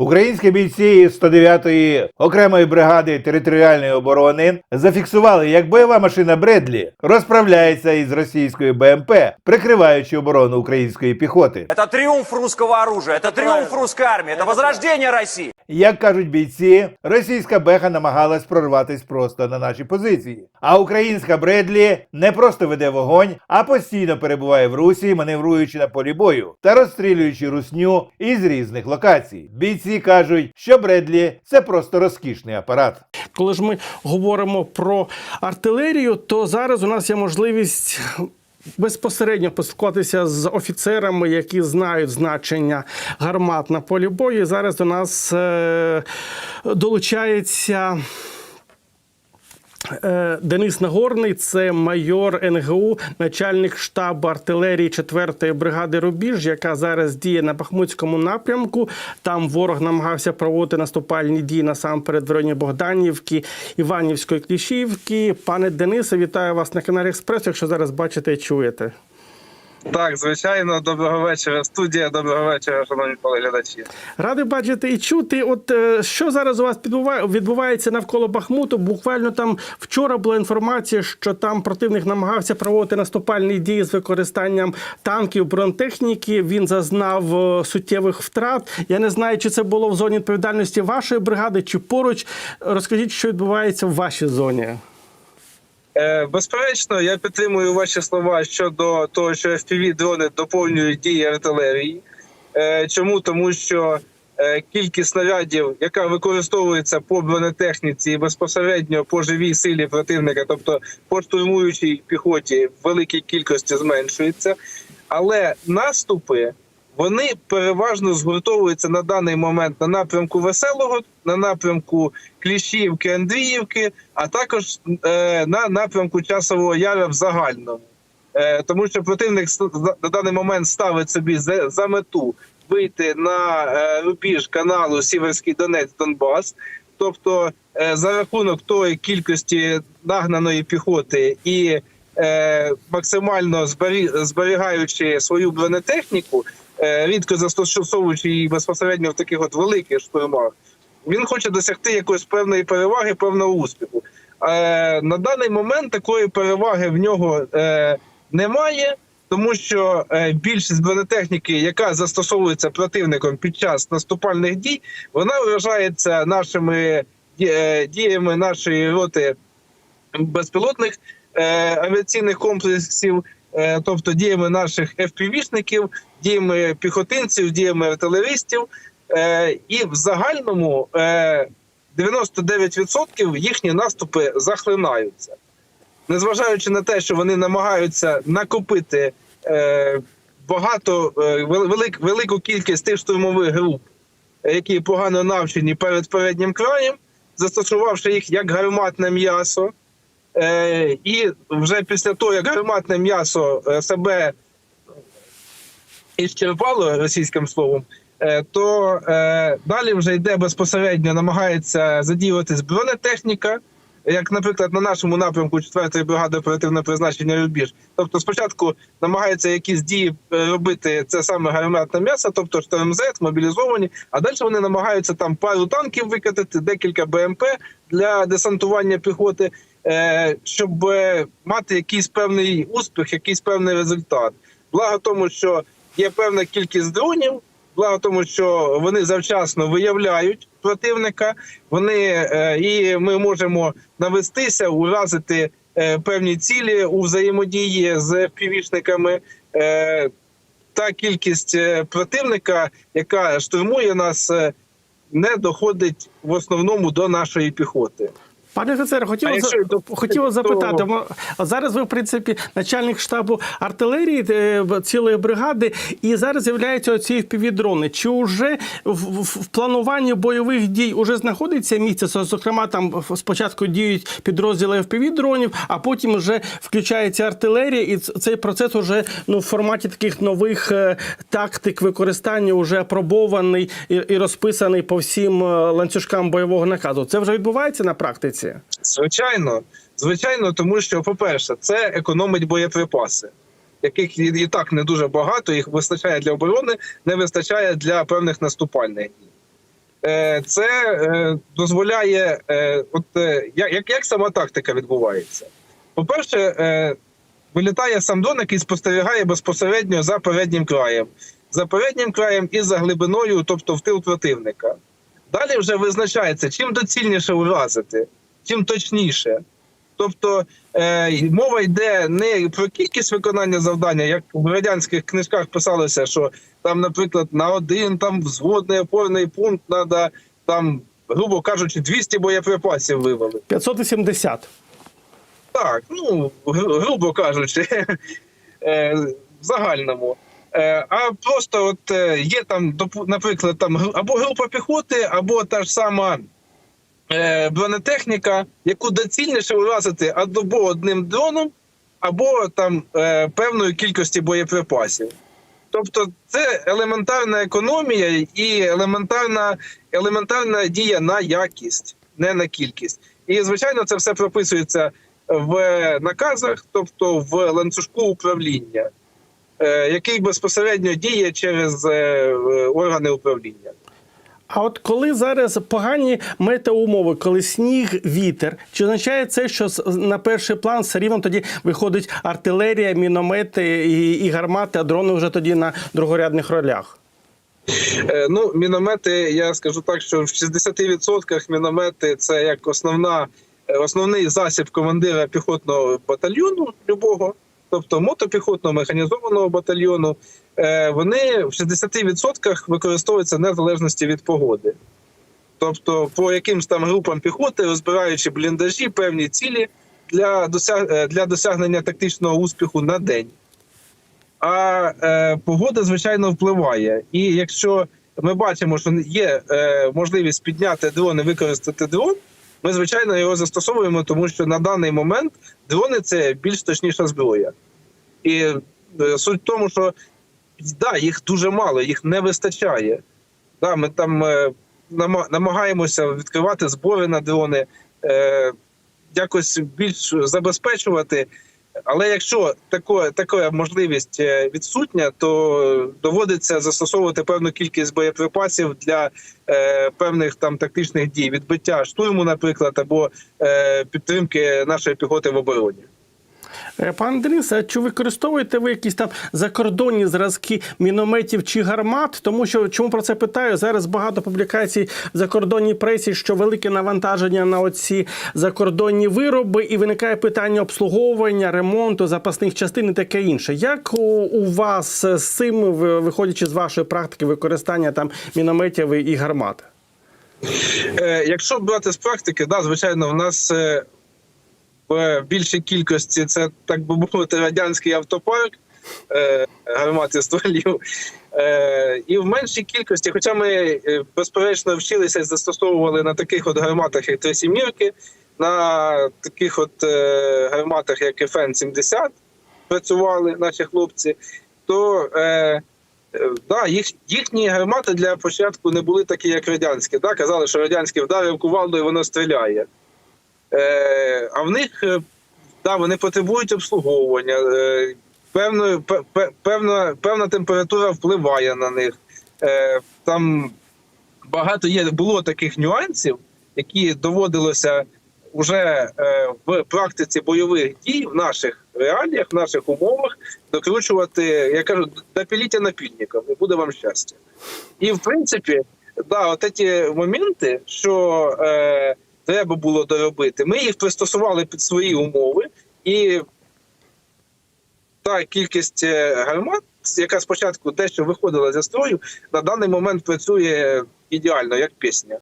Українські бійці 109-ї окремої бригади територіальної оборони зафіксували, як бойова машина Бредлі розправляється із російською БМП, прикриваючи оборону української піхоти. Это триумф русского оружия, это триумф русской армии, это возрождение России. Як кажуть бійці, російська беха намагалась прорватися просто на наші позиції. А українська Бредлі не просто веде вогонь, а постійно перебуває в русі, маневруючи на полі бою та розстрілюючи русню із різних локацій. Бійці кажуть, що Бредлі це просто розкішний апарат. Коли ж ми говоримо про артилерію, то зараз у нас є можливість. Безпосередньо поспілкуватися з офіцерами, які знають значення гармат на полі бою. І зараз до нас е, долучається Денис Нагорний, це майор НГУ, начальник штабу артилерії 4-ї бригади Рубіж, яка зараз діє на Бахмутському напрямку. Там ворог намагався проводити наступальні дії насамперед в районі Богданівки, Іванівської Кліщівки. Пане Денисе, вітаю вас на каналі Експрес. Якщо зараз бачите і чуєте. Так, звичайно, доброго вечора. Студія, доброго вечора, шановні телеглядачі. Радий бачити і чути. От е, що зараз у вас відбувається навколо Бахмуту? Буквально там вчора була інформація, що там противник намагався проводити наступальні дії з використанням танків, бронетехніки. Він зазнав е, суттєвих втрат. Я не знаю, чи це було в зоні відповідальності вашої бригади, чи поруч. Розкажіть, що відбувається в вашій зоні. Е, безперечно, я підтримую ваші слова щодо того, що fpv дрони доповнюють дії артилерії. Е, чому? Тому що е, кількість снарядів, яка використовується по бронетехніці і безпосередньо по живій силі противника, тобто по штурмуючій піхоті, в великій кількості зменшується. Але наступи вони переважно згуртовуються на даний момент на напрямку Веселого, на напрямку Кліщівки, Андріївки, а також е, на напрямку Часового Яра в загальному. Е, тому що противник на даний момент ставить собі за, за мету вийти на е, рубіж каналу Сіверський Донець Донбас. Тобто, е, за рахунок тої кількості нагнаної піхоти і е, максимально зберігаючи свою бронетехніку, рідко застосовуючи її безпосередньо в таких от великих штурмах, він хоче досягти якоїсь певної переваги, певного успіху. Е, на даний момент такої переваги в нього е, немає, тому що е, більшість бронетехніки, яка застосовується противником під час наступальних дій, вона вражається нашими е, діями нашої роти безпілотних е, авіаційних комплексів, е, тобто діями наших FPV-шників, діями піхотинців, діями артилеристів. Е, і в загальному е, 99% їхні наступи захлинаються. Незважаючи на те, що вони намагаються накопити е, багато е, велик, велику кількість тих штурмових груп, е, які погано навчені перед переднім краєм, застосувавши їх як гарматне м'ясо. Е, і вже після того, як гарматне м'ясо е, себе іщерпало російським словом, е, то е, далі вже йде безпосередньо, намагається задіюватись бронетехніка, як, наприклад, на нашому напрямку 4-ї бригади оперативного призначення Рубіж. Тобто, спочатку намагаються якісь дії робити це саме гарматне м'ясо, тобто штормзет, мобілізовані, а далі вони намагаються там пару танків викатати, декілька БМП для десантування піхоти, щоб е, мати якийсь певний успіх, якийсь певний результат. Благо тому, що є певна кількість дронів. Благо тому, що вони завчасно виявляють противника, вони е, і ми можемо навестися, уразити е, певні цілі у взаємодії з півішниками. Е, та кількість е, противника, яка штурмує нас, е, не доходить в основному до нашої піхоти. Пане офіцере, хотіло, якщо хотіло то- запитати. а Зараз ви, в принципі, начальник штабу артилерії е, цілої бригади, і зараз з'являються оці впівдрони. Чи вже в, в, в плануванні бойових дій уже знаходиться місце? Зокрема, там спочатку діють підрозділи впівдронів, а потім вже включається артилерія, і цей процес уже ну, в форматі таких нових е, тактик використання вже апробований і, і розписаний по всім е, ланцюжкам бойового наказу. Це вже відбувається на практиці? Звичайно, звичайно, тому що, по-перше, це економить боєприпаси, яких і, так не дуже багато, їх вистачає для оборони, не вистачає для певних наступальних дій. Е, Це е, дозволяє, е, от як, як- сама тактика відбувається. По-перше, вилітає сам дрон, який спостерігає безпосередньо за переднім краєм, за переднім краєм і за глибиною, тобто в тил противника. Далі вже визначається, чим доцільніше уразити, чим точніше. Тобто е, мова йде не про кількість виконання завдання, як в радянських книжках писалося, що там, наприклад, на один там взводний опорний пункт треба там, грубо кажучи, 200 боєприпасів вивели. 570. Так, ну гру- грубо кажучи, е, в загальному. Е, А просто от е, є там, наприклад, там або група піхоти, або та ж сама бронетехніка, яку доцільніше уразити або одним дроном, або там е, певною кількості боєприпасів. Тобто це елементарна економія і елементарна, елементарна дія на якість, не на кількість. І звичайно, це все прописується в наказах, тобто в ланцюжку управління, е, який безпосередньо діє через е, е, органи управління. А от коли зараз погані метеоумови, коли сніг, вітер, чи означає це, що на перший план все рівно тоді виходить артилерія, міномети і, і гармати, а дрони вже тоді на другорядних ролях? Е, Ну, міномети, я скажу так, що в 60% міномети це як основна, е, основний засіб командира піхотного батальйону любого, тобто мотопіхотного механізованого батальйону. Е, Вони в 60% використовуються незалежності від погоди. Тобто, по якимсь там групам піхоти, розбираючи бліндажі, певні цілі для, досяг... е, для досягнення тактичного успіху на день. А е, погода, звичайно, впливає. І якщо ми бачимо, що є е, можливість підняти дрон і використати дрон, ми, звичайно, його застосовуємо, тому що на даний момент дрони це більш точніша зброя. І е, суть в тому, що да, їх дуже мало, їх не вистачає. Да, ми там е, намагаємося відкривати збори на дрони, е, якось більш забезпечувати. Але якщо тако, така можливість е, відсутня, то доводиться застосовувати певну кількість боєприпасів для е, певних там тактичних дій, відбиття штурму, наприклад, або е, підтримки нашої піхоти в обороні. Е, Пан Денис, а чи використовуєте ви якісь там закордонні зразки мінометів чи гармат? Тому що чому про це питаю? Зараз багато публікацій в закордонній пресі, що велике навантаження на оці закордонні вироби, і виникає питання обслуговування, ремонту, запасних частин і таке інше. Як у, вас з цим, виходячи з вашої практики використання там мінометів і і гармат? Е, якщо брати з практики, да, звичайно, в нас е, в більшій кількості це, так би мовити, радянський автопарк е, гармат стволів. Е, і в меншій кількості, хоча ми е, безперечно вчилися і застосовували на таких от гарматах, як три сімірки, на таких от гарматах, як FN-70, працювали наші хлопці, то да, їх, їхні гармати для початку не були такі, як радянські. Да? Казали, що радянські вдарив кувалду і воно стріляє. Е, а в них е, да, вони потребують обслуговування. Е, певно, пе- пе- певна, певна температура впливає на них. Там багато є було таких нюансів, які доводилося вже в практиці бойових дій в наших реаліях, в наших умовах докручувати, я кажу, допіліття напільником, і буде вам щастя. І в принципі, да, от ці моменти, що е, треба було доробити, ми їх пристосували під свої умови, і та кількість е, гармат, яка спочатку дещо виходила зі строю, на даний момент працює ідеально, як пісня.